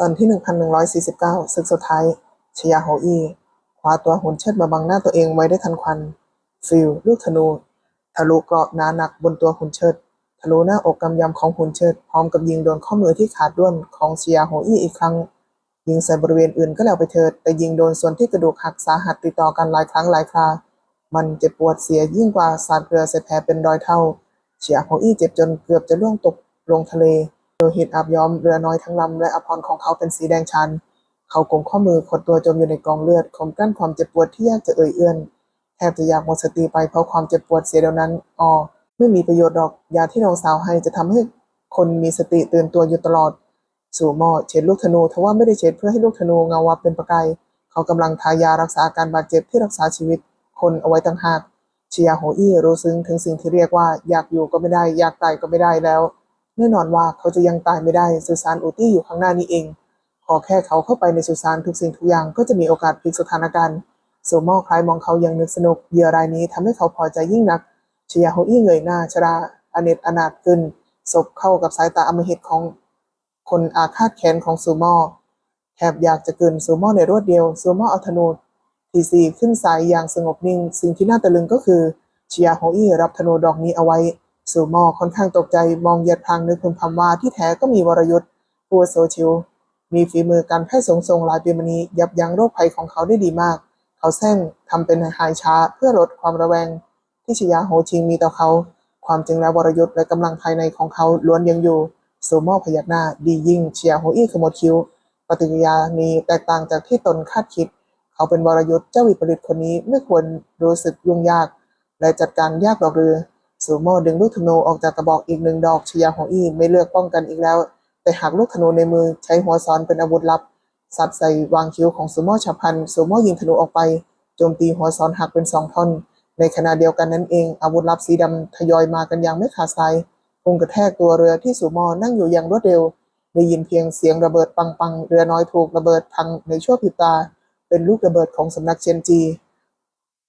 ตอนที่ 1149 ศึกสุดท้ายชยาโฮอีคว้าตัวหุ่นเชิดมาบังหน้าตัวเองไว้ได้ทันควัน ฟิลลูกธนู ทะลุเกราะหนาหนักบนตัวหุ่นเชิด ทะลุหน้าอกกำยำของหุ่นเชิด พร้อมกับยิงโดนข้อมือที่ขาดด้วนของชยาโฮอีอีกครั้ง ยิงใส่บริเวณอื่นก็แล้วไปเถิด แต่ยิงโดนส่วนที่กระดูกหักสาหัสติดต่อกันหลายครั้งหลายครา มันเจ็บปวดเสียยิ่งกว่าสาดเกลือใส่แผลเป็นรอยเท่าเฉียโฮอี้เจ็บจนเกือบจะล่วงตกลงทะเล โดยหิตอาบย้อมเรือน้อยทั้งลำและอภรรของเขาเป็นสีแดงชัน เขากงข้อมือขดตัวจมอยู่ในกองเลือดข่มกลั้นความเจ็บปวดที่ยากจะเอ่ยเอื้อนแทบจะอยากหมดสติไปเพราะความเจ็บปวดเสียเดียวนั้นอ๋อไม่มีประโยชน์ดอกยาที่น้องสาวให้จะทำให้คนมีสติตื่นตัวอยู่ตลอด สู่หม้อเช็ดลูกธนูทว่าไม่ได้เช็ดเพื่อให้ลูกธนูเงาวับเป็นประกายเขากำลังทายารักษาอาการบาดเจ็บที่รักษาชีวิต คนเอาไว้ต่างหากเชียโฮอี้รู้ซึ้งถึงสิ่งที่เรียกว่า อยากอยู่ก็ไม่ได้ อยากตายก็ไม่ได้แล้ว แน่นอนว่าเขาจะยังตายไม่ได้สุสานอูตี้อยู่ข้างหน้านี้เอง ขอแค่เขาเข้าไปในสุสานทุกสิ่งทุกอย่างก็จะมีโอกาสพลิกสถานการณ์โซมอคล้ายมองเขายังนึกสนุกเหยื่อรายนี้ทำให้เขาพอใจยิ่งนักชียโฮอี้เงยหน้าชราอเนตอนาถขึ้นศพเข้ากับสายตาอมหิตของคนอาฆาตแค้นของซูโม่แทบอยากจะกลืนซูโม่ในรวดเดียวซูโม่เอาธนูทีซีขึ้นสายอย่างสงบนิ่ง สิ่งที่น่าตะลึงก็คือเชียโฮอี้รับธนูดอกนี้เอาไว้ ซูโม่ค่อนข้างตกใจมองเหยียดพลางนึกพึมพำว่าที่แท้ก็มีวรยุทธ์ปัวโซชิลมีฝีมือการแพทย์สงทรงหลายปีมานี้ยับยั้งโรคภัยของเขาได้ดีมาก เขาแซงทำเป็นหายช้าเพื่อลดความระแวง ที่ชยาโฮชิงมีต่อเขา ความจริงแล้ววรยุทธ์และกำลังภายในของเขาล้วนยังอยู่ซูโม่พยักหน้าดียิ่งเชียโฮอี้ขมวดคิ้ว ปฏิกิริยานี้แตกต่างจากที่ตนคาดคิด เขาเป็นวรยุทธ์เจ้าวิปริตคนนี้ไม่ควรรู้สึกยุ่งยาก และจัดการยากหรอกหรือ ซูโม่ดึงลูกธนูออกจากกระบอกอีกหนึ่งดอกชียร์โฮอี้ไม่เลือกป้องกันอีกแล้ว แต่หากลูกธนูในมือใช้หัวซ้อนเป็นอาวุธลับสับใส่วางคิ้วของซูโม่ฉับพลันซูโม่ยิงธนูออกไปโจมตีหัวซ้อนหักเป็นสองท่อน ในขณะเดียวกันนั้นเองอาวุธลับสีดำทยอยมากันอย่างไม่ขาดสายพุ่งกระแทกตัวเรือที่สูโมอนั่งอยู่อย่างรวดเร็วได้ยินเพียงเสียงระเบิดปังๆเรือน้อยถูกระเบิดพังในชั่วพริบตา เป็นลูกระเบิดของสำนักเชียนจี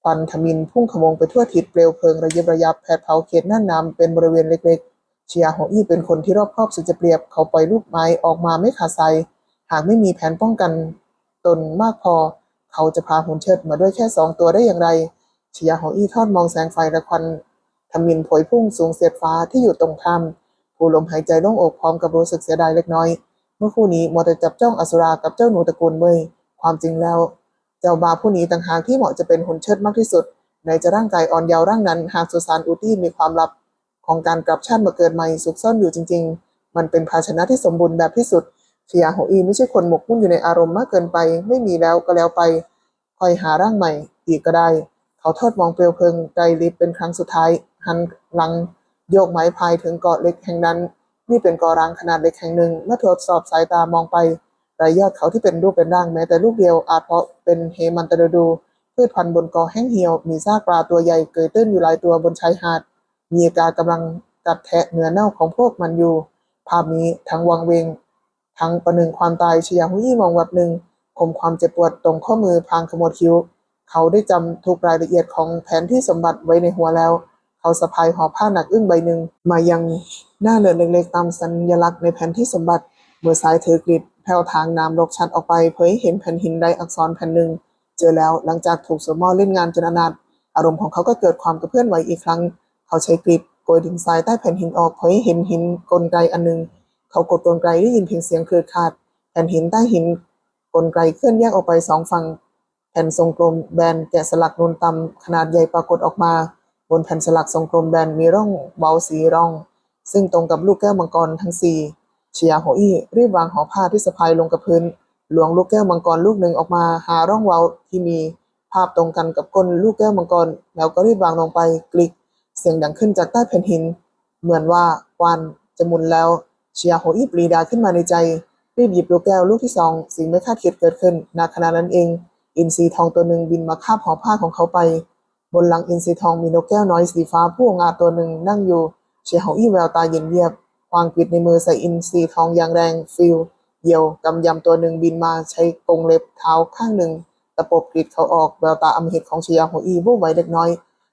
ควันทมินพุ่งขโมงไปทั่วทิศเปลวเพลิงระยิบระยับแผดเผาเขตหน่านำเป็นบริเวณเล็กๆเชียโฮอี้เป็นคนที่รอบคอบสุดจะเปรียบเขาปล่อยลูกไม้ออกมาไม่ขาดสายหากไม่มีแผนป้องกันตนมากพอ เขาจะพาหุ่นเชิดมาด้วยแค่สองตัวได้อย่างไรเชียโฮอี้ทอดมองแสงไฟและควันทมินผวยพุ่งสูงเสียดฟ้าที่อยู่ตรงถ้ำผู้ลมหายใจโล่งอกพร้อมกับรู้สึกเสียดายเล็กน้อย เมื่อคู่นี้มัวแต่จับจ้องอสุรากับเจ้าหนูตระกูลเมยความจริงแล้ว เจ้าบาผู้นี้ต่างหากที่เหมาะจะเป็นหุ่นเชิดมากที่สุด ในจะร่างกายอ่อนเยาว์ร่างนั้น หากสุสานอูตี้มีความลับของการกลับชาติมาเกิดใหม่ซุกซ่อนอยู่จริง ๆ มันเป็นภาชนะที่สมบูรณ์แบบที่สุดเชียโฮอีไม่ใช่คนหมกมุ่นอยู่ในอารมณ์มากเกินไป ไม่มีแล้วก็แล้วไป คอยหาร่างใหม่ อีกก็ได้ เขาทอดมองเปลวเพลิงไกลลิบเป็นครั้งสุดท้าย หันหลังโยกไม้พายถึงเกาะเล็กแห่งนั้น นี่เป็นเกาะร้างขนาดเล็กแห่งหนึ่งเมื่อทดสอบสายตามองไป รายยอดเขาที่เป็นรูปเป็นร่างแม้แต่ลูกเดียวอาจเพราะเป็นเฮมันตะดูพืชพันธุ์บนเกาะแห้งเหี่ยว มีซากปลาตัวใหญ่เกยตื้นอยู่หลายตัวบนชายหาด มีอากากำลังกัดแทะเนื้อเน่าของพวกมันอยู่ ภาพนี้ทั้งวังเวง ทั้งประหนึ่งความตายชยาหุยี่มองวับหนึ่งคมความเจ็บปวดตรงข้อมือพางขมวดคิ้ว เขาได้จำทุกรายละเอียดของแผนที่สมบัติไว้ในหัวแล้ว เขาสะพายห่อผ้าหนักอึ้งใบหนึ่งมายังหน้าเรือนเล็กๆตามสัญลักษณ์ในแผนที่สมบัติ มือซ้ายถือกริดแผ่วทางน้ำรกชัดออกไปเผยเห็นแผ่นหินใดอักษรแผ่นหนึ่ง เจอแล้วหลังจากถูกสมอเล่นงานจนอนาถอารมณ์ของเขาก็เกิดความกระเพื่อมไหวอีกครั้ง เขาใช้กริดโกยดินทรายใต้แผ่นหินออกเผยเห็นหินกลไกอันหนึ่งเขากดกลไกได้ยินเพียงเสียงคลืดขาด แผ่นหินใต้หินกลไกเคลื่อนแยกออกไปสองฝั่งแผ่นทรงกลมแบนแกะสลักนูนต่ำขนาดใหญ่ปรากฏออกมา บนแผ่นสลักทรงกลมแบนมีร่องเบาสีร่อง ซึ่งตรงกับลูกแก้วมังกรทั้งสี่ ชียโฮอี้รีบวางห่อผ้าที่สะพายลงกับพื้นหลวงลูกแก้วมังกรลูกหนึ่งออกมาหาร่องเว้าที่มีภาพตรงกันกับก้นลูกแก้วมังกร แล้วก็รีบวางลงไปกลิก เสียงดังขึ้นจากใต้แผ่นหิน เหมือนว่าวานจะมุนแล้วเชียโฮอี้ปรีดาขึ้นมาในใจ รีบหยิบลูกแก้วลูกที่สองสิ่งไม่คาดคิดเกิดขึ้นณขณะนั้นเอง อินทรีทองตัวหนึ่งบินมาคาบห่อผ้าของเขาไป บนหลังอินทรีทองมีนกแก้วน้อยสีฟ้าผู้งาตัวหนึ่งนั่งอยู่เชียโฮอี้แววตาเย็นเยียบ วางกริดในมือใส่อินทรีทองอย่างแรงฟิลเหยี่ยวกำยำตัวหนึ่งบินมาใช้กรงเล็บเท้าข้างหนึ่งตะปบกริดเขาออกแววตาอำเหตของเชียโฮอีวูบไหวเล็กน้อย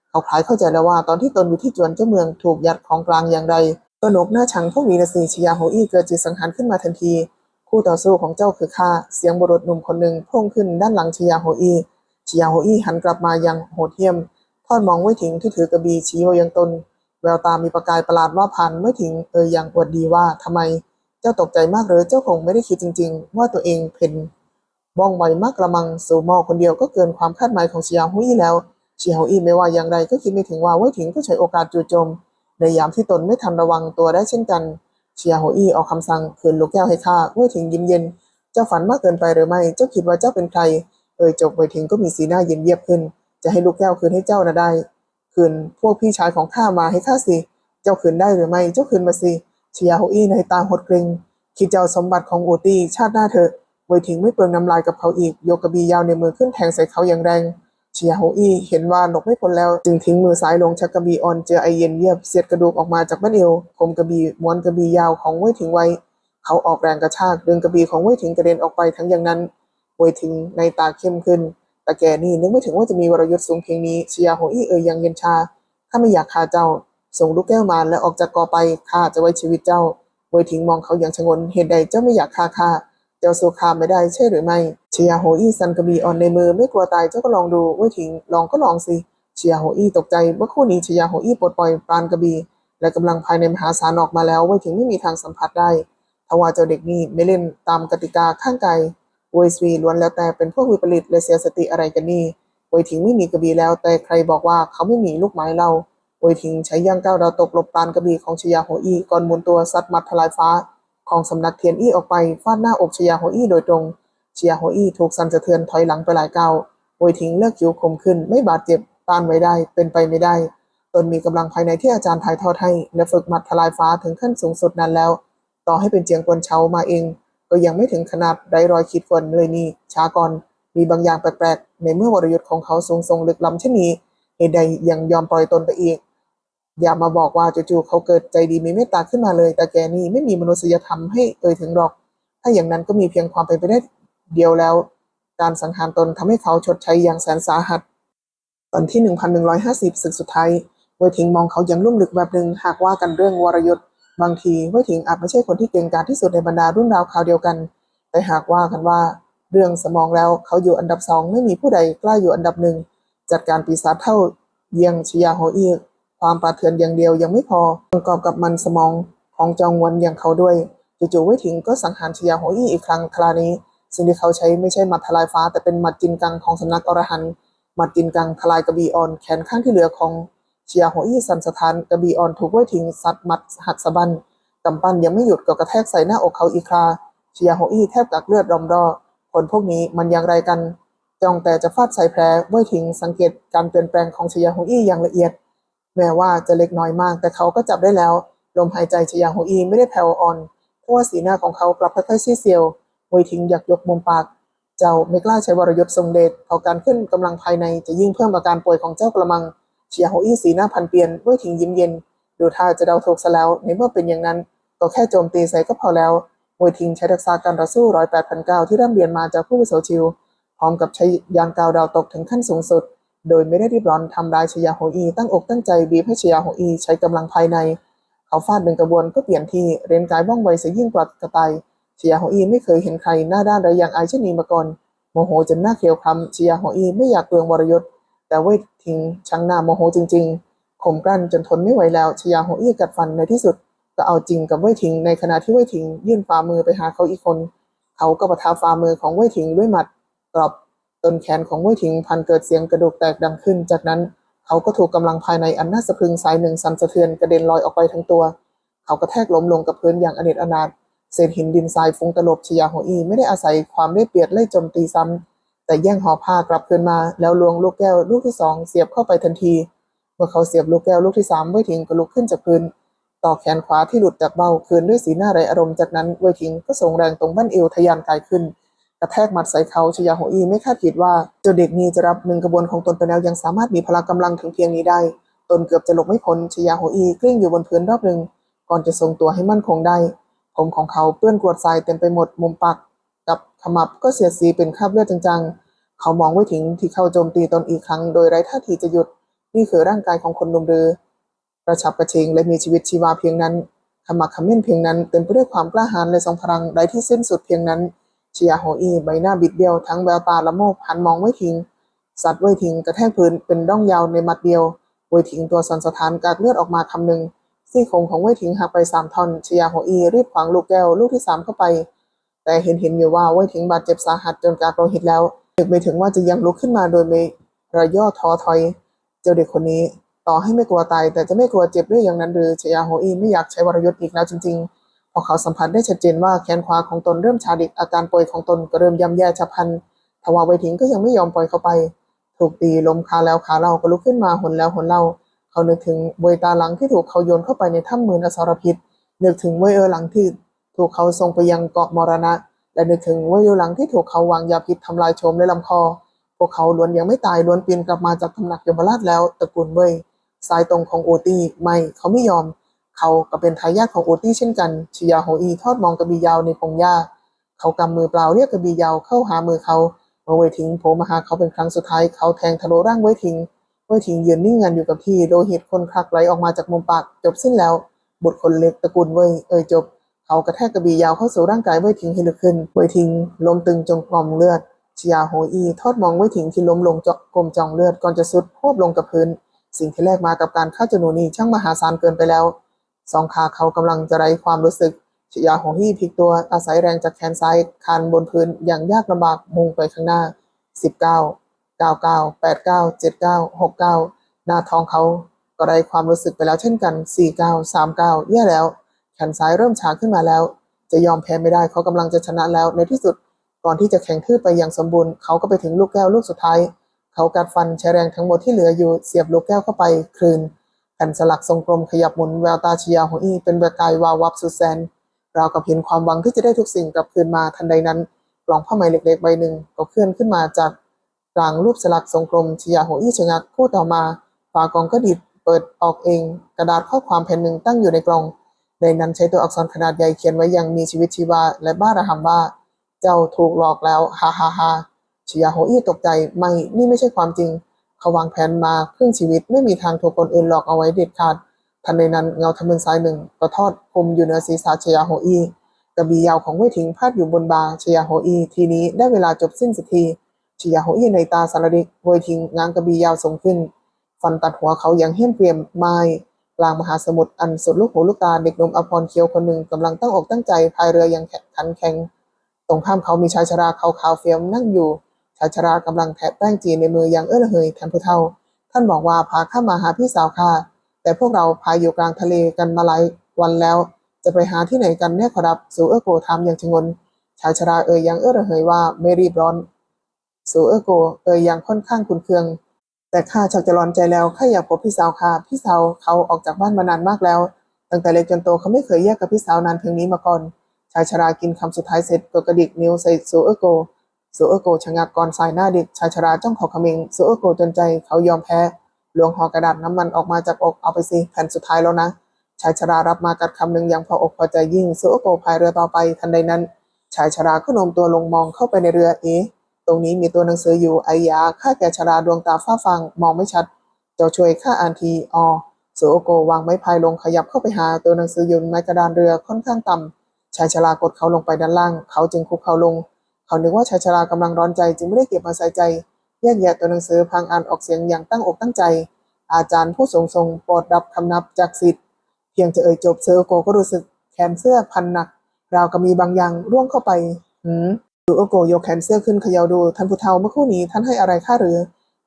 เขาคลายเข้าใจแล้วว่าตอนที่ตนอยู่ที่จวนเจ้าเมืองถูกยัดของกลางอย่างไรก็นกหน้าชังพวกนี้นะสิชยาโฮอีเกิดจิตสังหารขึ้นมาทันที คู่ต่อสู้ของเจ้าคือข้าเสียงบุรุษหนุ่มคนหนึ่งพุ่งขึ้นด้านหลังชยาโฮอีชยาโฮอีหันกลับมายังโหดเหี้ยมทอดมองไว้ถิงที่ถือกระบี่ชี้มายังตน แววตามีประกายประหลาดว่าพันไว้ถิงเอ่ยอย่างอวดดีว่าทำไมเจ้าตกใจมากหรือเจ้าคงไม่ได้คิดจริง ๆ ว่าตัวเองเพ่นบ้องไวมากกระมังสู่มอคนเดียวก็เกินความคาดหมายของเชียฮุยแล้วเชียฮุยไม่ว่าอย่างไรก็คิดไม่ถึงว่าไว้ถิงก็ใช้โอกาสจู่โจม ในยามที่ตนไม่ทันระวังตัวได้เช่นกันเชียโฮอี้ออกคำสั่งคืนลูกแก้วให้ข้าเว่ยถิงยิ้มเย็น เจ้าฝันมากเกินไปหรือไม่ เจ้าคิดว่าเจ้าเป็นใคร เอ่ยจบเว่ยถิงก็มีสีหน้าเย็นเยียบขึ้น จะให้ลูกแก้วคืนให้เจ้านะได้ คืนพวกพี่ชายของข้ามาให้ข้าสิ เจ้าคืนได้หรือไม่ เจ้าคืนมาสิชียโฮอี้ในตาหดเกรงคิดเจ้าสมบัติของอูตี้ชาติหน้าเถอะเว่ยถิงไม่เปลืองน้ำลายกับเขาอีกยกกระบี่ยาวในมือขึ้นแทงใส่เขาอย่างแรงชียโฮอี้เห็นว่าหลบไม่พ้นแล้ว จึงทิ้งมือซ้ายลงชักกระบี่อ่อนเจอไอเย็นเยียบเสียดกระดูกออกมาจากบั้นเอวคมกระบี่ม้วนกระบี่ยาวของเว่ยถิงไว้ เขาออกแรงกระชากดึงกระบี่ของเว่ยถิงกระเด็นออกไปทั้งอย่างนั้นเว่ยถิงในตาเข้มขึ้น แต่แกนี่นึกไม่ถึงว่าจะมีวรยุทธ์สูงเพียงนี้เชียโฮอี้เอ่ยยังเย็นชาข้าไม่อยากฆ่าเจ้า ส่งลูกแก้วมาและออกจากกอไปข้าจะไว้ชีวิตเจ้าเวยถิงมองเขาอย่างชงนเหตุใดเจ้าไม่อยากฆ่าข้าเจ้าสู้ข้าไม่ได้ใช่หรือไม่เชียโฮอี้ซันกระบี่อ่อนในมือไม่กลัวตายเจ้าก็ลองดูเวยถิงลองก็ลองสิเชียโฮอี้ตกใจเมื่อคู่นี้เชียโฮอี้ปลดปล่อยปราณกระบี่และกำลังภายในมหาศาลออกมาแล้วเวยถิงไม่มีทางสัมผัสได้ทว่าเจ้าเด็กนี่ไม่เล่นตามกติกาข้างไกล เวยสีล้วนแล้วแต่เป็นพวกวิปริตและเสียสติอะไรกันนี่เวยถิงไม่มีกระบี่แล้ว แต่ใครบอกว่าเขาไม่มีลูกไม้เล่าเวยถิงใช้ย่างก้าวดาวตกหลบปาณกระบี่ของชียโฮอี้ก่อนหมุนตัวซัดมัดทลายฟ้า ของสำนักเทียนอี้ออกไปฟาดหน้าอกชยาโฮอี้โดยตรงชียโฮอี้ถูกสั่นสะเทือนถอยหลังไปหลายก้าวโวยทิ้งเลิกคิ้วคมขึ้นไม่บาดเจ็บต้านไว้ได้เป็นไปไม่ได้ตนมีกำลังภายในที่อาจารย์ถ่ายทอดให้และฝึกมัดทลายฟ้าถึงขั้นสูงสุดนั้นแล้ว ต่อให้เป็นเจียงกวนเชามาเอง ก็ยังไม่ถึงขนาดไร้รอยขีดข่วนเลยนี่ช้าก่อน มีบางอย่างแปลกๆ ในเมื่อวรยุทธ์ของเขาทรงทรงลึกล้ำเช่นนี้เหตุใดยังยอมปล่อยตนไปอีก อย่ามาบอกว่าจู่ๆเขาเกิดใจดีมีเมตตาขึ้นมาเลย แต่แกนี่ไม่มีมนุษยธรรมให้เอ่ยถึงหรอก ถ้าอย่างนั้นก็มีเพียงความเป็นไปได้เดียวแล้ว การสังหารตนทำให้เขาชดใช้อย่างแสนสาหัส ตอนที่ 1150ศึกสุดท้ายเวยถิงมองเขาอย่างลุ่มลึกแบบหนึ่งหากว่ากันเรื่องวรยุทธ์ บางทีเวยถิงอาจไม่ใช่คนที่เก่งกาจที่สุดในบรรดารุ่นราวคราวเดียวกัน แต่หากว่ากันว่า เรื่องสมองแล้วเขาอยู่อันดับสองไม่มีผู้ใดกล้าอยู่อันดับหนึ่งจัดการปีศาจเท่าเยียงชยาโฮอีกความปราเถื่อนอย่างเดียวยังไม่พอประกอบกับมันสมองของจองวนอย่างเขาด้วยจู่ๆเว่ยถิงก็สังหารชยาโฮอีอีกครั้งคราวนี้ สิ่งที่เขาใช้ไม่ใช่หมัดทลายฟ้า แต่เป็นหมัดจินกังของสำนักอรหันหมัดจินกังทลายกระบี่อ่อนแขนข้างที่เหลือของ ชยาโฮอี้สันสถานกระบี่อ่อนถูกเว่ยถิงซัดมัดหักสะบันกำปั้นยังไม่หยุดก็กระแทกใส่หน้าอกเขาอีกคราชยาโฮอี้แทบกักเลือดรอมรอผลพวกนี้มันอย่างไรกันจ้องแต่จะฟาดใส่แผลเว่ยถิงสังเกตการเปลี่ยนแปลงของชยาโฮอี้อย่างละเอียด แม้ว่าจะเล็กน้อยมาก แต่เขาก็จับได้แล้ว ลมหายใจชยาโฮอีไม่ได้แผ่วอ่อนเพราะว่าสีหน้าของเขากลับค่อยๆซีดเซียวมวยทิ้งอยากยกมุมปากเจ้าไม่กล้าใช้วรยุทธ์ทรงเดชเพราะการขึ้นกำลังภายในจะยิ่งเพิ่มอาการป่วยของเจ้ากระมัง เชียโฮอีสีหน้าพันเปลี่ยนมวยทิ้งยิ้มเย็น ดูท่าจะเดาถูกซะแล้ว ในเมื่อเป็นอย่างนั้น ก็แค่โจมตีใส่ก็พอแล้วมวยทิ้งใช้ทักษะการต่อสู้ร้อยแปดพันเก้าที่ร่ำเรียนมาจากผู้วิโสชิว พร้อมกับใช้ยางกาวดาวตกถึงขั้นสูงสุด โดยไม่ได้รีบร้อนทำลายชยาโฮอี ตั้งอกตั้งใจบีบให้ชยาโฮอีใช้กำลังภายใน เขาฟาดหนึ่งกระบวนก็เปลี่ยนที่เรียนกายว่องไวเสียยิ่งกว่ากระต่ายชยาโฮอีไม่เคยเห็นใครหน้าด้านไรอย่างอายเช่นนี้มาก่อนโมโหจนหน้าเขียวคล้ำชยาโฮอีไม่อยากเปลืองวรยศแต่เวท ทิ้งชังหน้าโมโหจริง ๆข่มกลั้นจนทนไม่ไหวแล้วชยาโฮอีกัดฟันในที่สุด ก็เอาจริงกับเว่ยทิงในขณะที่เว่ยทิงยื่นฝ่ามือไปหาเขาอีกคน เขาก็ประทาฝ่ามือของเว่ยทิงด้วยหมัดกรอบต้นแขนของเว่ยถิงพันเกิดเสียงกระดูกแตกดังขึ้น จากนั้นเขาก็ถูกกำลังภายในอันน่าสะพรึงสายหนึ่งสั่นสะเทือนกระเด็นลอยออกไปทั้งตัว เขากระแทกล้มลงกับพื้นอย่างอเนจอนาถเศษหินดินทรายฟุ้งตลบชยาโฮอีไม่ได้อาศัยความได้เปรียบไล่โจมตีซ้ำ แต่แย่งห่อผ้ากลับคืนมา แล้วลวงลูกแก้วลูกที่สองเสียบเข้าไปทันที เมื่อเขาเสียบลูกแก้วลูกที่สามเว่ยถิงก็ลุกขึ้นจากพื้น ต่อแขนขวาที่หลุดจากเบ้าคืนด้วยสีหน้าไรอารมณ์จากนั้นเว่ยถิงก็ส่งแรงตรงบั้นเอวทะยานกายขึ้น กระแทกหมัดใส่เขาชยาโฮอีไม่คาดคิดว่าเจ้าเด็กนี้จะรับหนึ่งกระบวนของตนไปแล้วยังสามารถมีพละกำลังถึงเพียงนี้ได้ ตนเกือบจะหลบไม่พ้นชยาโฮอีกลิ้งอยู่บนพื้นรอบหนึ่งก่อนจะทรงตัวให้มั่นคงได้ ผมของเขาเปื้อนกรวดทรายเต็มไปหมดมุมปาก ขมับก็เสียดสีเป็นคราบเลือดจางๆ เขามองไว้ถึงที่เข้าโจมตีตนอีกครั้ง โดยไร้ท่าทีจะหยุด นี่คือร่างกายของคนหนุ่มเรือ กระฉับกระเฉงและมีชีวิตชีวาเพียงนั้นขมักขม้นเพียงนั้นเต็มไปด้วยความกล้าหาญและทรงพลังไร้ที่สิ้นสุดเพียงนั้นชยาโฮอีใบหน้าบิดเบี้ยวทั้งแววตาละโมบหันมองไว้ทิ้งสัตว์ไว้ทิ้งกระแทกพื้นเป็นร่องยาวในมัดเดียวไว้ทิ้งตัวสันสถานกากเลือดออกมาคำหนึ่งซี่โครงของไว้ทิ้งหักไปสามท่อนชยาโฮอีรีบขวางลูกแก้วลูกที่สามเข้าไป แต่เห็นเห็นอยู่ว่าไว้ทิ้งบาดเจ็บสาหัสจนกากโลหิตแล้วนึกไม่ถึงว่าจะยังลุกขึ้นมาโดยไม่ระย่อท้อถอย เจ้าเด็กคนนี้ ต่อให้ไม่กลัวตายแต่จะไม่กลัวเจ็บด้วยอย่างนั้นหรือชยาโฮอีไม่อยากใช้วรยุทธ์อีกแล้วจริงๆพราะเขาสัมผัสได้ชัดเจนว่าแขนขวาของตนเริ่มชาดิกอาการป่วยของตนก็เริ่มย่ำแย่ฉับพลันทว่าไวทิงก็ยังไม่ยอมปล่อยเขาไป ถูกตีล้มคาแล้วขาเล่าก็ลุกขึ้นมาหนแล้วหนเล่าเขานึกถึงเวยตาหลังที่ถูกเขาโยนเข้าไปในถ้ำมือนอสรพิษนึกถึงเวยเออหลังที่ ถูกเขาส่งไปยังเกาะมรณะ และนึกถึงเวยเออหลังที่ถูกเขาวางยาพิษทำลายโฉมในลำคอ พวกเขาล้วนยังไม่ตายล้วนปีนกลับมาจากตำหนักยมราชแล้วตระกูลเว่ยสายตรงของโอตี้ไม่เขาไม่ยอม เขาก็เป็นทายาทของโอตี้เช่นกันชยาโฮอีทอดมองกระบี่ยาวในพงหญ้าเขากำมือเปล่าเรียกกระบี่ยาวเข้าหามือเขาเมื่อเวยทิ้งโผล่มาหาเขาเป็นครั้งสุดท้ายเขาแทงทะลุร่างเวยทิ้งเวยทิ้งยืนนิ่งงันอยู่กับที่โลหิตคนคลักไหลออกมาจากมุมปากจบสิ้นแล้วบุตรคนเล็กตระกูลเวยเอ่ยจบ เขากระแทกกระบี่ยาวเข้าสู่ร่างกายเวยทิ้งให้ลึกขึ้นเวยทิ้งลมตึงจงกลอมเลือดชยาโฮอีทอดมองไว้ถึงที่ล้มลงจกลมจองเลือดก่อนจะสุดโคบลงกับพื้น สิ่งที่แลกมากับการฆ่าจนูนีช่างมหาศาลเกินไปแล้วสองขาเขากำลังจะไร้ความรู้สึกชยาโฮอีพลิกตัวอาศัยแรงจากแขนซ้ายคานบนพื้นอย่างยากลำบากมุ่งไปข้างหน้า 19 99 89 79 69 หน้าท้องเขาก็ไร้ความรู้สึกไปแล้วเช่นกัน 49 39 แย่แล้ว แขนซ้ายเริ่มชาขึ้นมาแล้ว จะยอมแพ้ไม่ได้เขากำลังจะชนะแล้วในที่สุดก่อนที่จะแข่งทื่อไปอย่างสมบูรณ์เขาก็ไปถึงลูกแก้วลูกสุดท้าย เขากัดฟันใช้แรงทั้งหมดที่เหลืออยู่เสียบลูกแก้วเข้าไปคืนแผ่นสลักทรงกลมขยับหมุนแววตาเชียร์ของอีเป็นประกายวาววับสุดแสนราวกับเห็นความหวังที่จะได้ทุกสิ่งกลับคืนมาทันใดนั้นกล่องผ้าไหมเล็กๆใบหนึ่งก็เคลื่อนขึ้นมาจากกลางรูปสลักทรงกลมชียร์ของอีชะงักพูดต่อมาฝากล่องก็ดิดเปิดออกเอง กระดาษข้อความแผ่นหนึ่งตั้งอยู่ในกล่อง ในนั้นใช้ตัวอักษรขนาดใหญ่เขียนไว้อย่างมีชีวิตชีวา และบ้าระห่ำว่า เจ้าถูกหลอกแล้วฮ่าฮ่าฮ่าชิยาโฮอี้ตกใจไม่นี่ไม่ใช่ความจริง เขาวางแผนมาครึ่งชีวิตไม่มีทางถูกคนอื่นหลอกเอาไว้เด็ดขาดทันใดนั้นเงาทะมึนซ้ายหนึ่งก็ทอดคุมอยู่เหนือศีรษะชยาโฮอี้กระบี่ยาวของเว่ยถิงพาดอยู่บนบาชยาโฮอี้ทีนี้ได้เวลาจบสิ้นสักทีชยาโฮอี้ในตาสารดิกเว่ยถิงง้างกระบี่ยาวส่งขึ้น ฟันตัดหัวเขาอย่างเหี้ยมเกรียมไม้ กลางมหาสมุทรอันสุดลูกหูลูกตาเด็กหนุ่มอภรเคียวคนหนึ่งกำลังตั้งอกตั้งใจพายเรืออย่างขันแข็ง ตรงข้ามเขามีชายชราขาวๆเฟียมนั่งอยู่ ชายชรากำลังแทะแป้งจีนในมืออย่างเอื้อระเหยแทนผู้เฒ่า ท่านบอกว่าพาข้ามาหาพี่สาวข้าแต่พวกเราพายอยู่กลางทะเลกันมาหลายวันแล้ว จะไปหาที่ไหนกันแน่ขอรับสูเอื้อโกถามอย่างชงน ชายชราเอ่ยยังเอื้อระเหยว่าไม่รีบร้อนสูเอื้อโกเอ่ยยังค่อนข้างคุนเคือง แต่ข้าชักจะร้อนใจแล้วข้าอยากพบพี่สาวข้าพี่สาวเขาออกจากบ้านมานานมากแล้ว ตั้งแต่เล็กจนโตเขาไม่เคยแยกกับพี่สาวนานเพียงนี้มาก่อน ชายชรากินคำสุดท้ายเสร็จก็กระดิกนิ้วใส่ซูเออร์โกซูเออร์โกชะงักก่อนสายหน้าเด็กชายชราจ้องขอคำเมงซูเออร์โกจนใจเขายอมแพ้ลวงห่อกระดาษน้ำมันออกมาจากอกเอาไปสิแผ่นสุดท้ายแล้วนะชายชรารับมากัดคำหนึ่งอย่างพออกพอใจยิ่งซูเออร์โกพายเรือต่อไปทันใดนั้น ชายชราก็โน้มตัวลงมองเข้าไปในเรือเอ๊ะ ตรงนี้มีตัวหนังสืออยู่ไอยาข้าแก่ชราดวงตาฝ้าฟางมองไม่ชัด เจ้าช่วยข้าอ่านทีออซูโอโกวางไม้พายลงขยับเข้าไปหาตัวหนังสืออยู่ในกระดานเรือค่อนข้างต่ำชายชรากดเขาลงไปด้านล่าง เขาจึงคุกเขาลง เขานึกว่าชายชรากำลังร้อนใจจึงไม่ได้เก็บมาใส่ใจแยกแยะตัวหนังสือพังอ่านออกเสียงอย่างตั้งอกตั้งใจ อาจารย์ผู้ทรงทรงโปรดรับคำนับจากสิทธิ์เพียงจะเอ่ยจบเซอร์โกก็รู้สึกแขนเสื้อพันหนัก ราวกับมีบางอย่างร่วงเข้าไป หืม ซูโอโกยกแขนเสื้อขึ้นเขย่าดูท่านผู้เฒ่าเมื่อครู่นี้ท่านให้อะไรข้าหรือ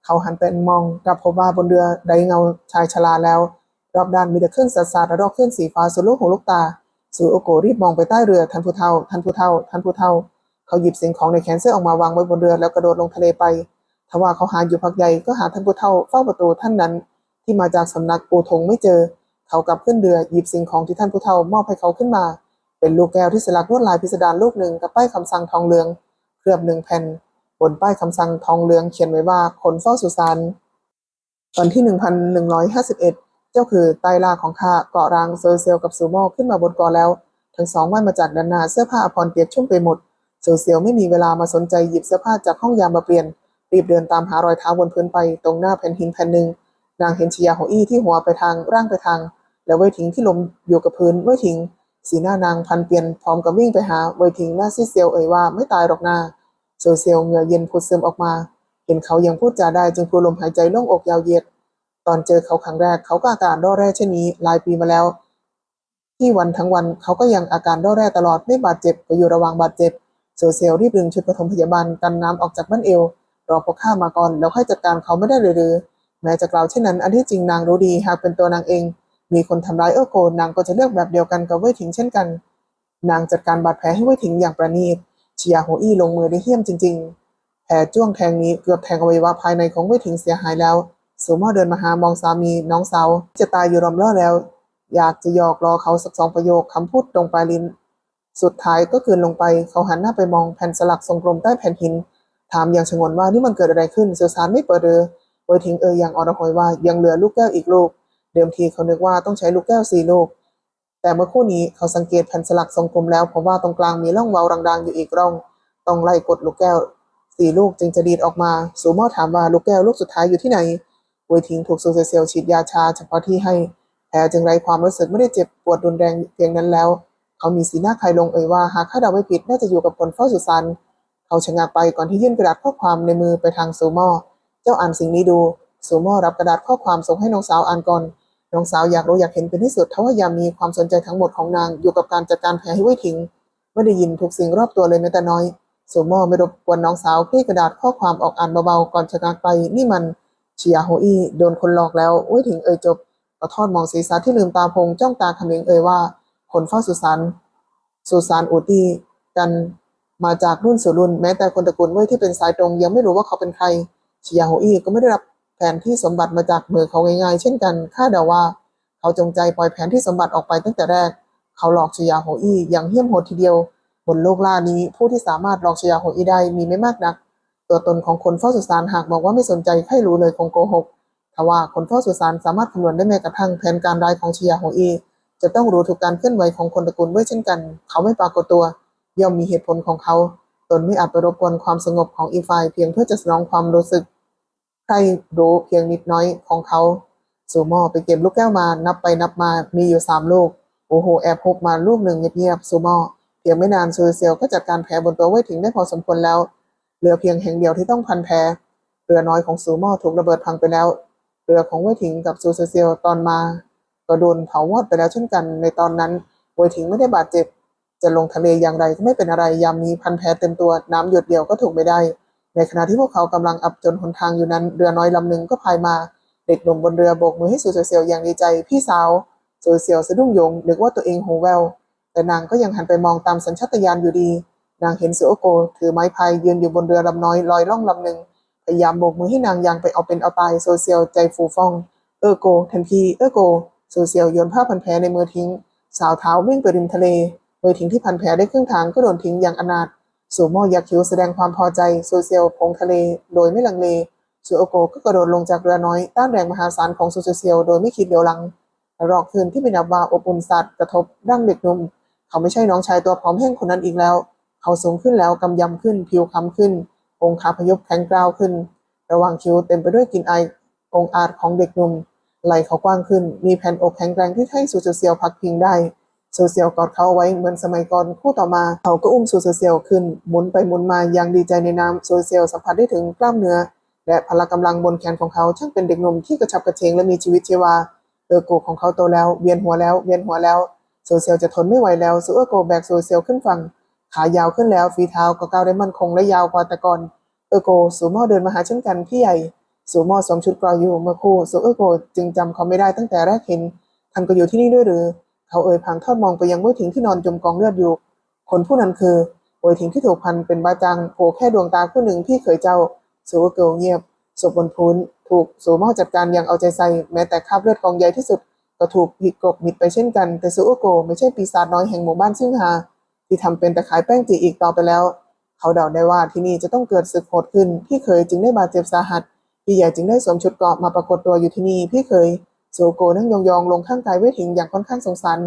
เขาหันไปมองกลับพบว่าบนเรือไร้เงาชายชราแล้ว รอบด้านมีแต่เครื่องสัตว์สาดและรอกเครื่องสีฟ้าสุดลูกหูลูกตาซูโอโกรีบมองไปใต้เรือท่านผู้เฒ่าท่านผู้เฒ่าท่านผู้เฒ่า เขาหยิบสิ่งของในแขนเสื้อออกมาวางไว้บนเรือแล้วกระโดดลงทะเลไปทว่าเขาหาอยู่พักใหญ่ก็หาท่านผู้เฒ่าเฝ้าประตูท่านนั้น ที่มาจากสำนักปูทงไม่เจอ เขากลับขึ้นเรือหยิบสิ่งของที่ท่านผู้เฒ่ามอบให้เขาขึ้นมา เป็นลูกแก้วที่สลักลวดลายพิสดารลูกหนึ่งกับป้ายคำสั่งทองเหลือง เคลือบหนึ่งแผ่น บนป้ายคำสั่งทองเหลืองเขียนไว้ว่าคนเฝ้าสุสานตอนที่ 1151 เจ้าคือไตลาของข้าเกาะรางเซอร์เซลกับซูโม่ขึ้นมาบนเกาะแล้ว ทั้งสองว่ายมาจากด้านหน้าเสื้อผ้าอภรณ์เปียกชุ่มไปหมดเซอร์เซลไม่มีเวลามาสนใจหยิบเสื้อผ้าจากห้องยามมาเปลี่ยน รีบเดินตามหารอยเท้าบนพื้นไปตรงหน้าแผ่นหินแผ่นหนึ่งนางเห็นชยาโฮอี้ที่หัวไปทางร่างไปทาง แล้วเว่ยถิงที่ลมอยู่กับพื้นเว่ยถิง สีหน้านางพันเปลี่ยนพร้อมกับวิ่งไปหาเว่ยถิงหน้าซีเซียวเอ่ยว่าไม่ตายหรอกนาโซเซียวเหงื่อเย็นผุดซึมออกมา เห็นเขายังพูดจาได้จึงพูลมหายใจโล่งอกยาวเหยียด ตอนเจอเขาครั้งแรกเขาก็อาการร่อแร่เช่นนี้หลายปีมาแล้ว ที่วันทั้งวันเขาก็ยังอาการร่อแร่ตลอดไม่บาดเจ็บก็อยู่ระว่างบาดเจ็บโซเซียลรีบดึงชุดปฐมพยาบาลกันน้ำออกจากบ้านเอวรอพวกข้ามาก่อนแล้วค่อยจัดการเขาไม่ได้เลยหรือแม้จะกล่าวเช่นนั้นอันที่จริงนางรู้ดีหากเป็นตัวนางเอง มีคนทำร้ายเออโกนางก็จะเลือกแบบเดียวกันกับเว่ยถิงเช่นกัน นางจัดการบาดแผลให้เว่ยถิงอย่างประณีตเชียโฮอี้ลงมือได้เหี้ยมจริง ๆ แผลจ้วงแทงนี้เกือบแทงอวัยวะภายในของเว่ยถิงเสียหายแล้วสูมอเดินมาหามองสามีน้องสาวจะตายอยู่รอมล่อแล้ว อยากจะหยอกล้อเขาสักสองประโยคคำพูดตรงปลายลิ้น สุดท้ายก็คืนลงไปเขาหันหน้าไปมองแผ่นสลักทรงกลมใต้แผ่นหิน ถามอย่างชงนว่านี่มันเกิดอะไรขึ้นเสือสารไม่เปิดเรือเวยทิ้งเอ่ยอย่างอรหอยว่ายังเหลือลูกแก้วอีกลูก เดิมทีเขานึกว่าต้องใช้ลูกแก้วสี่ลูก แต่เมื่อคู่นี้เขาสังเกตแผ่นสลักทรงกลมแล้วผมว่าตรงกลางมีร่องเว้ารังๆอยู่อีกร่อง ต้องไล่กดลูกแก้วสี่ลูกจึงจะดีดออกมา สูมอถามว่าลูกแก้วลูกสุดท้ายอยู่ที่ไหนเวยทิ้งถูกซูเซเซลฉีดยาชาเฉพาะที่ให้ แผลจึงไร้ความรู้สึกไม่ได้เจ็บปวดรุนแรงเพียงนั้นแล้ว เขามีสีหน้าใครลงเอ่ยว่าหากข้าเดาไม่ผิดน่าจะอยู่กับคนเฝ้าสุสานเขาชะงักไปก่อนที่ยื่นกระดาษข้อความในมือไปทางซูมอเจ้าอ่านสิ่งนี้ดูซูมอรับกระดาษข้อความส่งให้น้องสาวอ่านก่อน น้องสาวอยากรู้อยากเห็นเป็นที่สุดทว่ายามีความสนใจทั้งหมดของนางอยู่กับการจัดการแผลให้ไว้ทิ้งไม่ได้ยินทุกสิ่งรอบตัวเลยแม้แต่น้อยซูมอไม่รบกวนน้องสาวคลี่กระดาษข้อความออกอ่านเบาๆก่อนชะงักไปนี่มันเชียโฮอีโดนคนหลอกแล้วไว้ทิ้งเอ่ยจบกระทอดมองศีรษะที่ลืมตาพงจ้องตาขมิงเอ่ยว่าคนเฝ้าสุสานสุสานอุตีกันมาจากรุ่นสู่รุ่นแม้แต่คนตระกูลเว่ยที่เป็นสายตรงยังไม่รู้ว่าเขาเป็นใครชิยาโฮอีก็ไม่ได้รับ แผนที่สมบัติมาจากมือเขาง่ายๆเช่นกันคาดเดาว่า เขาจงใจปล่อยแผนที่สมบัติออกไปตั้งแต่แรก เขาหลอกชิยาโฮอีอย่างเหี้ยมโหดทีเดียว บนโลกล่านี้ผู้ที่สามารถหลอกชิยาโฮอีได้มีไม่มากนัก ตัวตนของคนเฝ้าสุสานหากบอกว่าไม่สนใจใครรู้เลยคงโกหกทว่าคนเฝ้าสุสานสามารถคำนวณได้แม้กระทั่งแผนการร้ายของชิยาโฮอีจะต้องรู้ทุกการเคลื่อนไหวของคนตระกูลด้วยเช่นกัน เขาไม่ปรากฏตัว ย่อมมีเหตุผลของเขา ตนไม่อาจไปรบกวนความสงบของอีกฝ่ายเพียงเพื่อจะสนองความรู้สึก ใครรู้เพียงนิดน้อยของเขาสูหมอไปเก็บลูกแก้วมานับไปนับมามีอยู่สามลูก โอ้โห แอบพกมาลูกหนึ่งเงียบๆสูหมอเพียงไม่นานซูเซียวก็จัดการแผลบนตัวไว้ถึงได้พอสมควรแล้ว เหลือเพียงแห่งเดียวที่ต้องพันแผลเรือน้อยของสูหมอถูกระเบิดพังไปแล้ว เรือของเว่ยถิงกับซูเซียวตอนมาก็โดนเผาวอดไปแล้วเช่นกัน ในตอนนั้นเว่ยถิงไม่ได้บาดเจ็บ จะลงทะเลอย่างไรก็ไม่เป็นอะไรยามนี้พันแผลเต็มตัวน้ำหยดเดียวก็ถูกไม่ได้ ในขณะที่พวกเขากำลังอับจนหนทางอยู่นั้นเรือน้อยลำหนึ่งก็พายมา เด็กหนุ่มบนเรือโบกมือให้ซูเซเซียวอย่างดีใจ พี่สาวซูเซเซียวสะดุ้งโยงนึกว่าตัวเองหูแวว แต่นางก็ยังหันไปมองตามสัญชาตญาณอยู่ดี นางเห็นเสือโอโกถือไม้พายยืนอยู่บนเรือลำน้อยลอยล่องลำหนึ่งพยายามโบกมือให้นางยังไปเอาเป็นเอาตายโซเซียลใจฟูฟ่อง เออโกทันทีเออโกโซเซียลโยนผ้าพันแผลในมือทิ้ง สาวเท้าวิ่งไปริมทะเลมือทิ้งที่พันแผลได้ครึ่งทางก็โดนทิ้งอย่างอนาถ สูโมยักคิ้วแสดงความพอใจโซเซียลพงทะเล โดยไม่ลังเลซูโอโกก็กระโดดลงจากเรือน้อยต้านแรงมหาศาลของโซเซียลโดยไม่คิดเดียวหลังรอกคืนที่เป็นอับวาอบอุ่นสัตว์กระทบร่างเด็กหนุ่ม เขาไม่ใช่น้องชายตัวผอมแห้งคนนั้นอีกแล้ว เขาสูงขึ้นแล้วกำยำขึ้นผิวคล้ำขึ้น องค์ขาพยพแข็งกร้าวขึ้น ระหว่างคิ้วเต็มไปด้วยกลิ่นไอองอาจของเด็กหนุ่มไหล่เขากว้างขึ้น มีแผ่นอกแข็งแรงที่ให้ซูเซียวพักพิงได้ ซูเซียวกอดเขาไว้เหมือนสมัยก่อนคู่ต่อมา เขาก็อุ้มซูเซียวขึ้น หมุนไปหมุนมาอย่างดีใจในน้ำซูเซียวสัมผัสได้ถึงกล้ามเนื้อ และพละกำลังบนแขนของเขาช่างเป็นเด็กหนุ่มที่กระฉับกระเฉงและมีชีวิตชีวาเออโกของเขาโตแล้วเวียนหัวแล้วเวียนหัวแล้วโซเซียลจะทนไม่ไหวแล้วซูเออโกแบกโซเซียลขึ้นฝั่งขายาวขึ้นแล้วฝีเท้าก็ก้าวได้มั่นคงและยาวกว่าแต่ก่อนเออโกสูมอเดินมาหาเช่นกันพี่ใหญ่สูมอสวมชุดกรออยู่เมื่อคู่สูเออโกจึงจำเขาไม่ได้ตั้งแต่แรกเห็นท่านก็อยู่ที่นี่ด้วยหรือ เขาเอ่ยพางทอดมองไปยังเวยถิงที่นอนจมกองเลือดอยู่ คนผู้นั้นคือเวยถิงที่ถูกพันเป็นบาจังโผล่แค่ดวงตาคู่หนึ่งพี่เคยเจ้าสูเออโกเงียบศพบนพื้นถูกสูหมอจัดการอย่างเอาใจใส่แม้แต่คราบเลือดกองใหญ่ที่สุด ก็ถูกผิดกบมิดไปเช่นกัน แต่ซูโอโกไม่ใช่ปีศาจน้อยแห่งหมู่บ้านซึ่งหา ที่ทำเป็นตะขายแป้งจีอีกต่อไปแล้ว เขาเดาได้ว่าที่นี่จะต้องเกิดศึกโหดขึ้น พี่เคยจึงได้บาดเจ็บสาหัสพี่ใหญ่จึงได้สวมชุดเกราะมาปรากฏตัวอยู่ที่นี่พี่เคย โซโกนั่งยองๆลงข้างกายเวทิงอย่างค่อนข้างสงสาร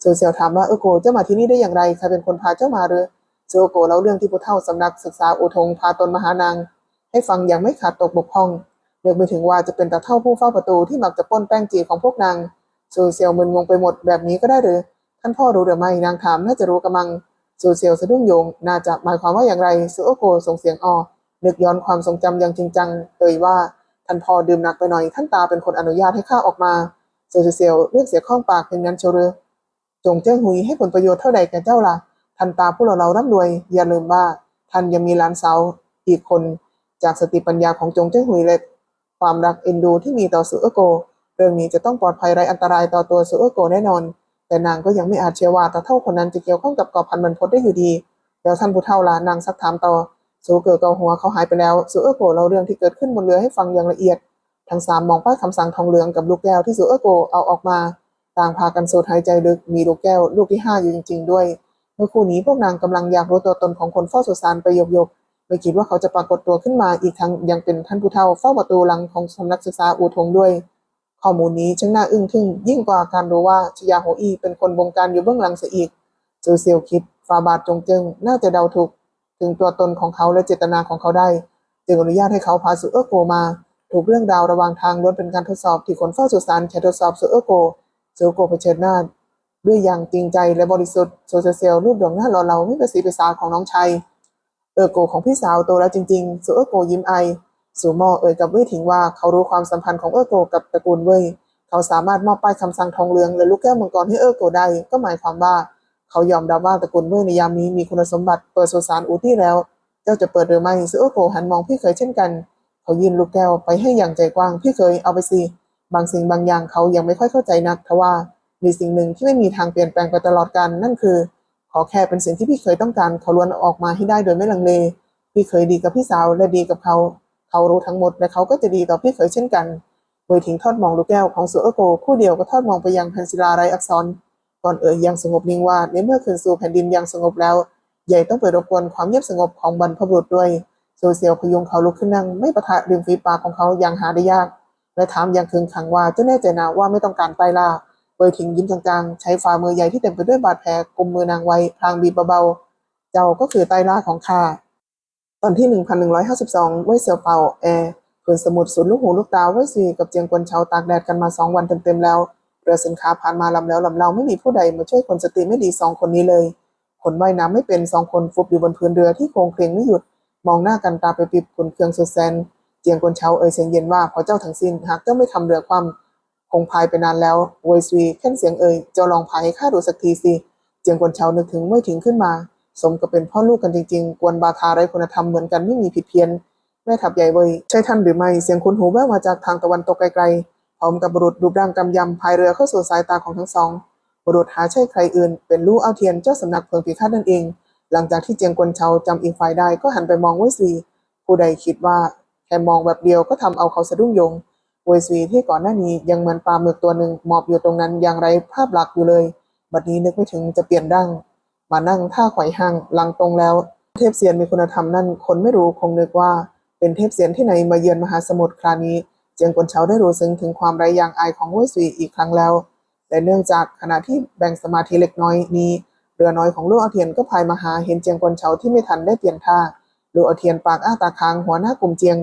โซเซียวถามว่าเออโกเจ้ามาที่นี่ได้อย่างไรใครเป็นคนพาเจ้ามาหรือโซโกเล่าเรื่องที่ผู้เฒ่าสำนักศึกษาอุทงพาตนมาหานางให้ฟังอย่างไม่ขาดตกบกพร่องเลือกไปถึงว่าจะเป็นตาเท่าผู้เฝ้าประตูที่มักจะป้นแป้งจีของพวกนางซูเซียวมึนงงไปหมดแบบนี้ก็ได้หรือท่านพ่อรู้หรือไม่นางถามน่าจะรู้กำลังซูเซียวสะดุ้งโยงน่าจะหมายความว่าอย่างไรซูโอโกส่งเสียงออนึกย้อนความทรงจำอย่างจริงจังเอ่ยว่า ท่านพอดื่มหนักไปหน่อย ท่านตาเป็นคนอนุญาตให้ข้าออกมาเซูเซียวเรียกเสียข้องปากเพียงนั้นเชียวหรือจงเจ้งหุยให้ผลประโยชน์เท่าใดแก่เจ้าล่ะท่านตาผู้เราเราร่ำรวย อย่าลืมว่าท่านยังมีหลานสาวอีกคน จากสติปัญญาของจงเจ้งหุยและความรักเอ็นดูที่มีต่อซูเอโก เรื่องนี้จะต้องปลอดภัยไรอันตรายต่อตัวซูเอโกแน่นอน แต่นางก็ยังไม่อาจเชื่อว่าตาเท่าคนนั้นจะเกี่ยวข้องกับกอบพันบรรพตได้อยู่ดี แล้วท่านผู้เฒ่าล่ะนางซักถามต่อ ซูเกิดเกาหัวเขาหายไปแล้วซูเออร์โกเล่าเรื่องที่เกิดขึ้นบนเรือให้ฟังอย่างละเอียด ทั้งสามมองป้ายคำสั่งทองเหลืองกับลูกแก้วที่ซูเออร์โกเอาออกมา ต่างพากันสูดหายใจลึกมีลูกแก้วลูกที่ห้าอยู่จริง ๆ ด้วย เมื่อคู่นี้พวกนางกำลังอยากรู้ตัวตนของคนเฝ้าสุสานไปยกๆไม่คิดว่าเขาจะปรากฏตัวขึ้นมาอีกทั้งยังเป็นท่านผู้เฒ่าเฝ้าประตูหลังของสำนักศึกษาอูทงด้วย ข้อมูลนี้ช่างน่าอึ้งทึ่ง ยิ่งกว่าการรู้ว่าชยาโฮอีเป็นคนบงการอยู่เบื้องหลังเสียอีกจูเซียวคิดฟาบาทจงเจิงน่าจะเดาถูก ถึงตัวตนของเขาและเจตนาของเขาได้ จึงอนุญาตให้เขาพาสุเอโกมา ถูกเรื่องราวระหว่างทางล้วนเป็นการทดสอบที่คนเฝ้าสุสานใช้ทดสอบสุเอโกสุเออร์โกเผชิญหน้าด้วยอย่างจริงใจและบริสุทธิ์โซเซลรูปดวงหน้าหล่อเหลาไม่ประสีประสาของน้องชายเออโกของพี่สาวโตแล้วจริงๆสุเออโกยิ้มไอสูหมเอ่ยกับเว่ยถิงว่าเขารู้ความสัมพันธ์ของเออโกกับตระกูลเว่ยเขาสามารถมอบป้ายคำสั่งทองเหลืองและลูกแก้วมังกรให้เออโกได้ก็หมายความว่า เขายอมรับว่าตระกูลเว่ยในยามนี้มีคุณสมบัติเปิดสุสานอูตี้แล้ว เจ้าจะเปิดหรือไม่ซึ่งเอโกหันมองพี่เคยเช่นกัน เขายื่นลูกแก้วไปให้อย่างใจกว้างพี่เคยเอาไปสิบางสิ่งบางอย่างเขายังไม่ค่อยเข้าใจนักทว่ามีสิ่งหนึ่งที่ไม่มีทางเปลี่ยนแปลงไปตลอดกาลนั่นคือ ขอแค่เป็นสิ่งที่พี่เคยต้องการเขาล้วนออกมาให้ได้โดยไม่ลังเล พี่เคยดีกับพี่สาวและดีกับเขา เขารู้ทั้งหมดและเขาก็จะดีต่อพี่เคยเช่นกันโดยทิ้งทอดมองลูกแก้วของสุเอโกคู่เดียวก็ทอดมองไปยังแผ่นศิลาไรอักษร ก่อนเอ่ยอย่างสงบนิ่งว่าในเมื่อคืนสู่แผ่นดินย่างสงบแล้ว ใหญ่ต้องเปิดรบกวนความเงียบสงบของบรรพบุรุษด้วยโซเซียวพยุงเขาลุกขึ้นนั่งไม่ประทะริมฝีปากของเขาอย่างหาได้ยาก และถามอย่างคึงขังว่าเจ้าแน่ใจนะว่าไม่ต้องการไต้ล่าเบยทิ้งยิ้มจางๆ ใช้ฝ่ามือใหญ่ที่เต็มไปด้วยบาดแผลกุมมือนางไว้พลางบีบเบาๆ เจ้าก็คือไต้ล่าของข้าตอนที่ 1152เว่ยเสี่ยวเปาแอร์ขืนสมุทรสุดลูกหูลูกตาเว่ยซีกับเจียงกวนเชาตากแดดกันมาสองวันเต็มๆแล้ว เรือสินค้าผ่านมาลำแล้วลำเล่าไม่มีผู้ใดมาช่วยคนสติไม่ดีสองคนนี้เลย คนว่ายน้ำไม่เป็นสองคนฟุบอยู่บนพื้นเรือที่โครงเคลงไม่หยุด มองหน้ากันตาไปปิบขุนเคืองสุดแสนเจียงกวนเชาเอ่ยเสียงเย็นว่าพอเจ้าทั้งสิ้นหากเจ้าไม่ทำเรือความคงพายไปนานแล้วเวยซวีแค่นเสียงเอ่ยเจ้าลองพายให้ข้าดูสักทีสิเจียงกวนเชานึกถึงเมื่อถิงขึ้นมา สมกับเป็นพ่อลูกกันจริงๆ กวนบาทาไร้คุณธรรมเหมือนกันไม่มีผิดเพี้ยนแม่ทัพใหญ่เวยใช่ท่านหรือไม่เสียงคุณหูแว่วมาจากทางตะวันตกไกลๆ อมกับบุรุษรูปร่างกำยำพายเรือเข้าสู่สายตาของทั้งสอง บุรุษหาใช่ใครอื่น เป็นลู่เอาเทียนเจ้าสำนักเพิงพิฆาตนั่นเอง หลังจากที่เจียงกวนเชาจำอีกฝ่ายได้ก็หันไปมองเว่ยซีผู้ใดคิดว่าแค่มองแบบเดียวก็ทำเอาเขาสะดุ้งยงเวยซีที่ก่อนหน้านี้ยังเหมือนปลาหมึกตัวหนึ่งหมอบอยู่ตรงนั้นอย่างไรภาพหลักอยู่เลย บัดนี้นึกไม่ถึงจะเปลี่ยนดั้ง มานั่งท่าไขว่ห้างหลังตรงแล้ว เทพเสียนมีคุณธรรมนั่นคนไม่รู้คงนึกว่า เป็นเทพเสียนที่ไหนมาเยือนมหาสมุทรครานี้ เจียงกวนเชาได้รู้ซึ้งถึงความไร้ยางอายของเว่ยซีอีกครั้งแล้วแต่เนื่องจากขณะที่แบ่งสมาธิเล็กน้อยนี้ เรือน้อยของลูกเอาเทียนก็พายมาหาเห็นเจียงกวนเชาที่ไม่ทันได้เปลี่ยนท่าลูกเอาเทียนปากอ้าตาค้างหัวหน้ากลุ่มเจียง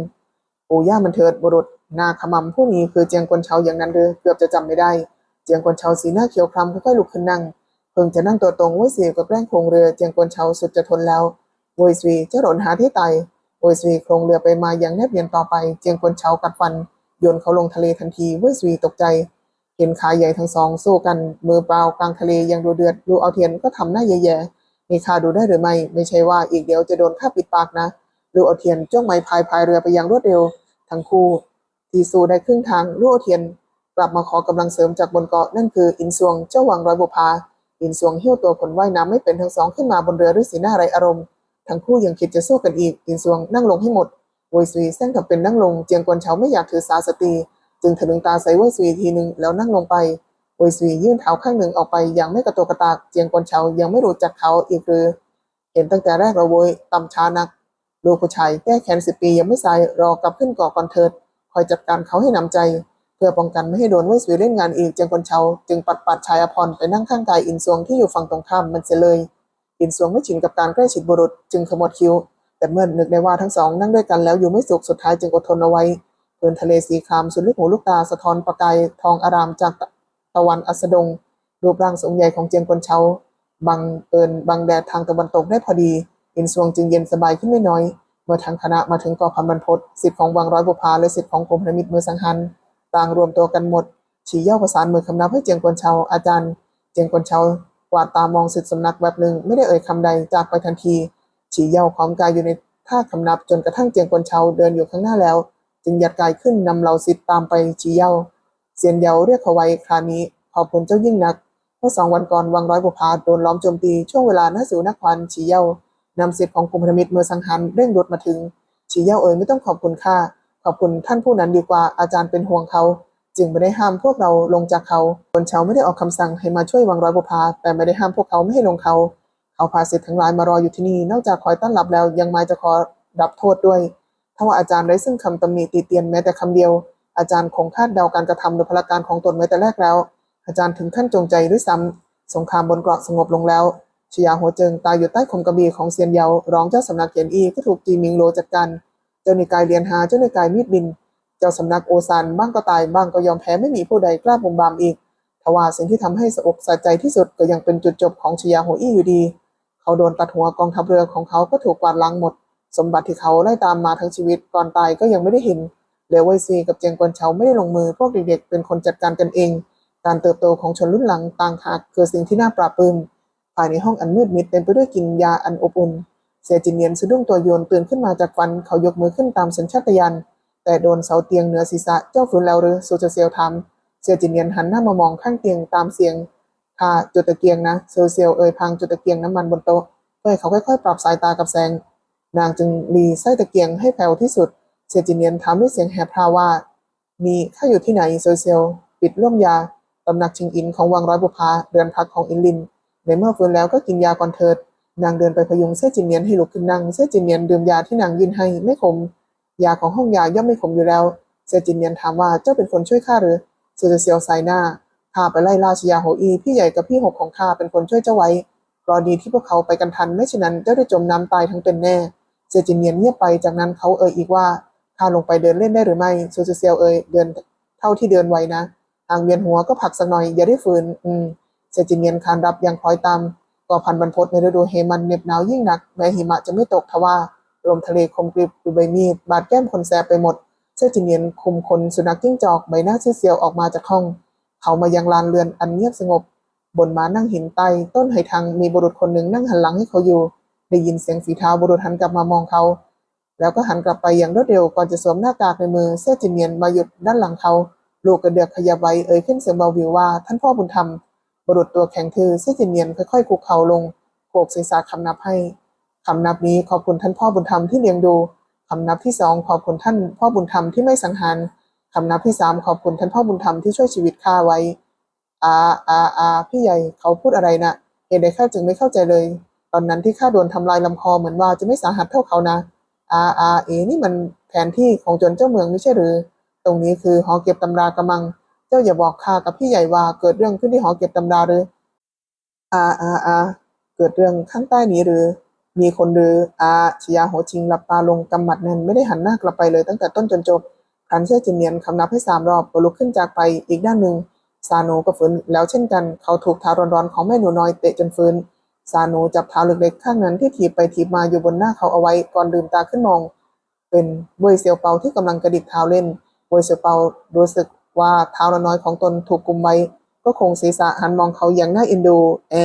ปู่ย่ามันเถิดบุรุษนาขมำผู้นี้คือเจียงกวนเชาอย่างนั้นหรือเกือบจะจำไม่ได้ เจียงกวนเชาสีหน้าเขียวคล้ำค่อยๆลุกขึ้นนั่งเพิ่งจะนั่งตัวตรงเว่ยซีกับแกล้งโครงเรือเจียงกวนเชาสุดจะทนแล้วเว่ยซีเจ้าหลนหาที่ตายเว่ยซีโครงเรือไปมาอย่างแนบเนียนต่อไป เจียงกวนเชากัดฟัน โยนเขาลงทะเลทันทีเว่ยซีตกใจ เห็นขาใหญ่ทั้งสองสู้กันมือเปล่ากลางทะเลยังดูเดือดดูเอาเทียนก็ทำหน้าแย่ๆมีข้าดูได้หรือไม่ไม่ใช่ว่าอีกเดี๋ยวจะโดนข้าปิดปากนะดูเอาเทียนจ้องไม้พายพายเรือไปอย่างรวดเร็ว ทั้งคู่ทีสู้ได้ครึ่งทางลู่เอาเทียน กลับมาขอกำลังเสริมจากบนเกาะนั่นคืออินซวงเจ้าวังร้อยบุพาอินซวงหิ้วตัวคนว่ายน้ำไม่เป็นทั้งสองขึ้นมาบนเรือด้วยสีหน้าไรอารมณ์ ทั้งคู่ยังคิดจะสู้กันอีกอินซวงนั่งลงให้หมด เวยซวีแซงกับเป็นนั่งลงเจียงกวนเฉาไม่อยากถือสาสตรีจึงถลึงตาใส่เวยซวีทีหนึ่งแล้วนั่งลงไปเวยซวียื่นเท้าข้างหนึ่งออกไปอย่างไม่กระโตกกระตากเจียงกวนเฉายังไม่รู้จักเขาอีกหรือ เห็นตั้งแต่แรกเราโวยต่ำช้านักลูกผู้ชายแก้แค้นสิบปียังไม่สายรอกลับขึ้นเกาะก่อนเถิดคอยจัดการเขาให้นำใจ เพื่อป้องกันไม่ให้โดนเว่ยสวีเล่นงานอีกเจียงกวนเชาจึงปัดปัดชายอภรไปนั่งข้างกายอินซวงที่อยู่ฝั่งตรงข้ามมันเสียเลย อินซวงไม่ชินกับการใกล้ชิดบุรุษจึงขมวดคิ้ว แต่เมื่อนึกได้ว่าทั้งสองนั่งด้วยกันแล้วอยู่ไม่สุขสุดท้ายจึงอดทนเอาไว้พื้นทะเลสีครามสุดลูกหูลูกตาสะท้อนประกายทองอารามจากตะวันอัสดง รูปร่างสูงใหญ่ของเจียงกวนเชาบังเอิญบังแดดทางตะวันตกได้พอดี อินสวงจึงเย็นสบายขึ้นไม่น้อย เมื่อทางคณะมาถึงเกาะพันบรรพตสิทธิ์ของวังร้อยบุพาและสิทธิ์ของกรมพระมิตรเมืองสังหันต่างรวมตัวกันหมดฉีเย่าประสานมือคำนับให้เจียงกวนเชาอาจารย์ เจียงกวนเชากวาดตามองสิทธิสำนักแบบหนึ่งไม่ได้เอ่ยคำใดจากไปทันที ฉีเย่าพร้อมกายอยู่ในท่าคำนับจนกระทั่งเจียงกวนเชาเดินอยู่ข้างหน้าแล้ว จึงหยัดกายขึ้นนำเหล่าสิทธิ์ตามไปฉีเย่าเซียนเยาเรียกเขาไว้คราวนี้ขอบคุณเจ้ายิ่งนักเมื่อสองวันก่อนวังร้อยบุพาโดนล้อมโจมตีช่วงเวลาหน้าสิวนักควันฉีเย่านำสิทธิ์ของกรมพระมิตรเมือสังหันเร่งรถมาถึงฉีเย่าเอ๋ยไม่ต้องขอบคุณข้าขอบคุณท่านผู้นั้นดีกว่าอาจารย์เป็นห่วงเขา จึงไม่ได้ห้ามพวกเราลงจากเขาคนเชาไม่ได้ออกคำสั่งให้มาช่วยวังร้อยบุพาแต่ไม่ได้ห้ามพวกเขาไม่ให้ลงเขา เขาพาสิทธิ์ทั้งหลายมารออยู่ที่นี่ นอกจากคอยต้อนรับแล้วยังมาจะขอรับโทษด้วย ถ้าว่าอาจารย์ได้ซึ่งคำตำหนิติเตียนแม้แต่คำเดียว อาจารย์คงคาดเดาการกระทำโดยพละการของตนไว้แต่แรกแล้ว อาจารย์ถึงขั้นจงใจด้วยซ้ำสงครามบนเกาะสงบลงแล้วชยาหัวเจิงตายอยู่ใต้คมกระบี่ของเซียนเยา รองเจ้าสำนักเขียนอีก็ถูกจีมิงโลจัดการ เจ้านิกายเรียนหา เจ้านิกายมีดบิน เจ้าสำนักโอซานบ้างก็ตายบ้างก็ยอมแพ้ไม่มีผู้ใดกล้าบุมบามอีกทว่าสิ่งที่ทำให้สะอกสะใจที่สุดก็ยังเป็นจุดจบของชยาโฮอี้อยู่ดี เขาโดนตัดหัวกองทัพเรือของเขาก็ถูกกวาดล้างหมด สมบัติที่เขาไล่ตามมาทั้งชีวิตก่อนตายก็ยังไม่ได้เห็นเลวไวซีกับเจียงกวนเฉาไม่ได้ลงมือ พวกเด็กๆเป็นคนจัดการกันเอง การเติบโตของชนรุ่นหลังต่างหากคือสิ่งที่น่าปราบปรื้มภายในห้องอันมืดมิดเต็มไปด้วยกลิ่นยาอันอบอุ่นเสียจินเนียนสะดุ้งตัวโยนตื่นขึ้นมาจากฝันเขายกมือขึ้นตามสัญชาตญาณแต่โดนเสาเตียงเหนือศีรษะเจ้าฝืนแล้วหรือซูเจเซียวถามเสียจินเนียนหันหน้ามามองข้างเตียงตามเสียง ค่ะจุดตะเกียงนะเซลเซียวเอ่ยพังจุดตะเกียงน้ำมันบนโต๊ะเพื่อให้เขาค่อยๆ ปรับสายตากับแสง นางจึงรีไส้ตะเกียงให้แผ่วที่สุดเสียจินเนียนถามด้วยเสียงแหบพราว่า มีข้าอยู่ที่ไหนเซลเซียวปิดร่วมยาตำหนักชิงอินของวังร้อยบุพาเรือนพักของอินลิน ในเมื่อฟื้นแล้วก็กินยาก่อนเถิด นางเดินไปพยุงเส้จินเนียนให้ลุกขึ้นนั่งเส้จินเนียนดื่มยาที่นางยื่นให้ไม่ขม ยาของห้องยาย่อมไม่ขมอยู่แล้วเซจินเนียนถามว่าเจ้าเป็นคนช่วยข้าหรือเซูเซียวสายหน้า ข้าไปไล่ราชยาโฮอีพี่ใหญ่กับพี่หกของข้าเป็นคนช่วยเจ้าไว้กรณีที่พวกเขาไปกันทันไม่ฉะนั้นเจ้าได้จมน้ำตายทั้งเป็นแน่เซจินเนียนเงียบไปจากนั้นเขาเอ่ยอีกว่าข้าลงไปเดินเล่นได้หรือไม่ซูเจเซียวเอ่ยเดินเท่าที่เดินไหวนะหางเวียนหัวก็ผักสักหน่อยอย่าได้ฝืนอืมเซจินเนียนคานรับยังคอยตามก่อพันบรรพตในฤดูเฮมันเหน็บหนาวยิ่งหนักแม้หิมะจะไม่ตกทว่าลมทะเลคมกริบดูใบมีดบาดแก้มคนแสบไปหมดเซจิเนียนคุมคนสุนัขจิ้งจอกใบหน้าเสียวออกมาจากห้อง เขามายังลานเรือนอันเงียบสงบบนม้านั่งหินไตต้นไหทางมีบุรุษคนหนึ่งนั่งหันหลังให้เขาอยู่ ได้ยินเสียงฝีเท้าบุรุษหันกลับมามองเขา แล้วก็หันกลับไปอย่างรวดเร็วก่อนจะสวมหน้ากากในมือเซจิเนียนมาหยุดด้านหลังเขา ลูกกระเดือกขยับไว้เอ่ยขึ้นเสียงเบาวิวว่าท่านพ่อบุญธรรม บุรุษตัวแข็งทื่อเซจิเนียนค่อยๆคุกเข่าลงโขกศีรษะคำนับให้คำนับนี้ขอบคุณท่านพ่อบุญธรรมที่เลี้ยงดูคำนับที่สองขอบคุณท่านพ่อบุญธรรมที่ไม่สังหาร คำนับที่สามขอบคุณท่านพ่อบุญธรรมที่ช่วยชีวิตข้าไว้ อาอาอาพี่ใหญ่เขาพูดอะไรนะ เหตุใดข้าจึงไม่เข้าใจเลย ตอนนั้นที่ข้าโดนทำลายลำคอเหมือนว่าจะไม่สาหัสเท่าเขานะ อาอาเอ นี่มันแผนที่ของจนเจ้าเมืองไม่ใช่หรือ ตรงนี้คือหอเก็บตำรากำมัง เจ้าอย่าบอกข้ากับพี่ใหญ่ว่าเกิดเรื่องขึ้นที่หอเก็บตำราหรือ อาอาอาเกิดเรื่องข้างใต้นี้หรือ มีคนหรืออาชยาโหชิงหลับตาลงกำหมัดแน่นไม่ได้หันหน้ากลับไปเลยตั้งแต่ต้นจนจบ ครันเชื่อจินเนียนคำนับให้สามรอบก็ลุกขึ้นจากไปอีกด้านหนึ่ง ซาโนก็ฟื้นแล้วเช่นกัน เขาถูกเท้าร้อนๆของแม่หนูน้อยเตะจนฟื้น ซาโนจับเท้าเล็กๆข้างนั้นที่ถีบไปถีบมาอยู่บนหน้าเขาเอาไว้ก่อนลืมตาขึ้นมอง เป็นเวยเซียวเปาที่กำลังกระดิกเท้าเล่นเวยเซียวเปารู้สึกว่าเท้าน้อยของตนถูกกุมไว้ก็คงศีรษะหันมองเขาอย่างน่าเอ็นดู แอ